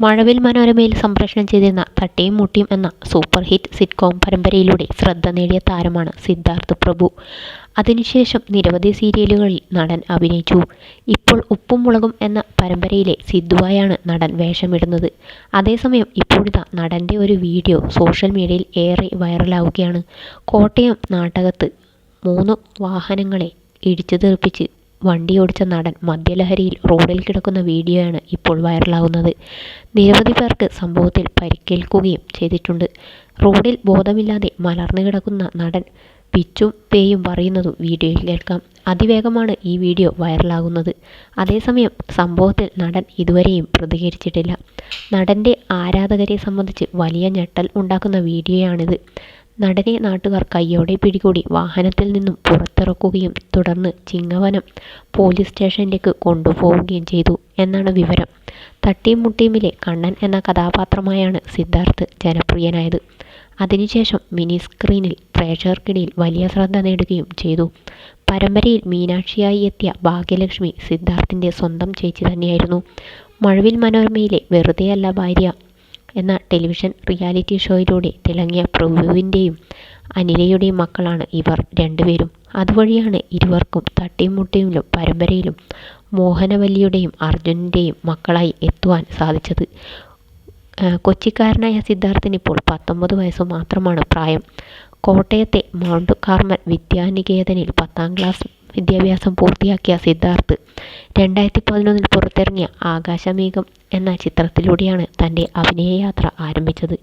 മഴവിൽ മനോരമയിൽ സംപ്രേഷണം ചെയ്തിരുന്ന തട്ടിയും മുട്ടിയും എന്ന സൂപ്പർ ഹിറ്റ് സിറ്റ്കോം പരമ്പരയിലൂടെ ശ്രദ്ധ നേടിയ താരമാണ് സിദ്ധാർത്ഥ് പ്രഭു. അതിനുശേഷം നിരവധി സീരിയലുകളിൽ നടൻ അഭിനയിച്ചു. ഇപ്പോൾ ഉപ്പും മുളകും എന്ന പരമ്പരയിലെ സിദ്ധുവായാണ് നടൻ വേഷമിടുന്നത്. അതേസമയം ഇപ്പോഴിതാ നടന്റെ ഒരു വീഡിയോ സോഷ്യൽ മീഡിയയിൽ ഏറെ വൈറലാവുകയാണ്. കോട്ടയം നാട്ടകത്ത് മൂന്ന് വാഹനങ്ങളെ ഇടിച്ചു തെറിപ്പിച്ച് വണ്ടിയോടിച്ച നടൻ മദ്യലഹരിയിൽ റോഡിൽ കിടക്കുന്ന വീഡിയോയാണ് ഇപ്പോൾ വൈറലാകുന്നത് നിരവധി പേർക്ക് സംഭവത്തിൽ പരിക്കേൽക്കുകയും ചെയ്തിട്ടുണ്ട്. റോഡിൽ ബോധമില്ലാതെ മലർന്നു കിടക്കുന്ന നടൻ പിച്ചും പേയും പറയുന്നതും വീഡിയോയിൽ കേൾക്കാം. അതിവേഗമാണ് ഈ വീഡിയോ വൈറലാകുന്നത്. അതേസമയം സംഭവത്തിൽ നടൻ ഇതുവരെയും പ്രതികരിച്ചിട്ടില്ല. നടന്റെ ആരാധകരെ സംബന്ധിച്ച് വലിയ ഞെട്ടൽ ഉണ്ടാക്കുന്ന വീഡിയോയാണിത്. നടനെ നാട്ടുകാർ കയ്യോടെ പിടികൂടി വാഹനത്തിൽ നിന്നും പുറത്തിറക്കുകയും തുടർന്ന് ചിങ്ങവനം പോലീസ് സ്റ്റേഷനിലേക്ക് കൊണ്ടുപോവുകയും ചെയ്തു എന്നാണ് വിവരം. തട്ടിയും മുട്ടിയുമിലെ കണ്ണൻ എന്ന കഥാപാത്രമായാണ് സിദ്ധാർത്ഥ് ജനപ്രിയനായത്. അതിനുശേഷം മിനി സ്ക്രീനിൽ പ്രേക്ഷകർക്കിടയിൽ വലിയ ശ്രദ്ധ നേടുകയും ചെയ്തു. പരമ്പരയിൽ മീനാക്ഷിയായി എത്തിയ ഭാഗ്യലക്ഷ്മി സിദ്ധാർത്ഥിന്റെ സ്വന്തം ചേച്ചി തന്നെയായിരുന്നു. മഴവിൽ മനോരമയിലെ വെറുതെയല്ല ഭാര്യ എന്ന ടെലിവിഷൻ റിയാലിറ്റി ഷോയിലൂടെ തിളങ്ങിയ പ്രഭുവിന്റെയും അനിലയുടെയും മക്കളാണ് ഇവർ രണ്ടുപേരും. അതുവഴിയാണ് ഇരുവർക്കും തട്ടിയും പരമ്പരയിലും മോഹനവല്ലിയുടെയും അർജുനന്റെയും മക്കളായി എത്തുവാൻ സാധിച്ചത്. കൊച്ചിക്കാരനായ സിദ്ധാർത്ഥിന് ഇപ്പോൾ പത്തൊമ്പത് വയസ്സ് മാത്രമാണ് പ്രായം. കോട്ടയത്തെ മൗണ്ട് കാർമൽ വിദ്യാനികേതനിൽ പത്താം ക്ലാസ് വിദ്യാഭ്യാസം പൂർത്തിയാക്കിയ സിദ്ധാർത്ഥ് രണ്ടായിരത്തി പതിനൊന്നിൽ പുറത്തിറങ്ങിയ ആകാശമേഘം എന്ന ചിത്രത്തിലൂടെയാണ് തന്റെ അഭിനയയാത്ര ആരംഭിച്ചത്.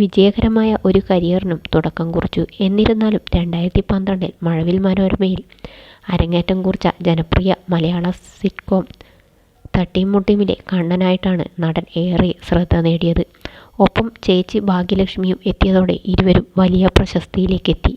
വിജയകരമായ ഒരു കരിയറിനും തുടക്കം കുറിച്ചു. എന്നിരുന്നാലും രണ്ടായിരത്തി പന്ത്രണ്ടിൽ മഴവിൽ മനോരമയിൽ അരങ്ങേറ്റം കുറിച്ച ജനപ്രിയ മലയാള സിറ്റ്കോം തട്ടിയും മുട്ടിയുമിലെ കണ്ണനായിട്ടാണ് നടൻ ഏറെ ശ്രദ്ധ നേടിയത്. ഒപ്പം ചേച്ചി ഭാഗ്യലക്ഷ്മിയും എത്തിയതോടെ ഇരുവരും വലിയ പ്രശസ്തിയിലേക്കെത്തി.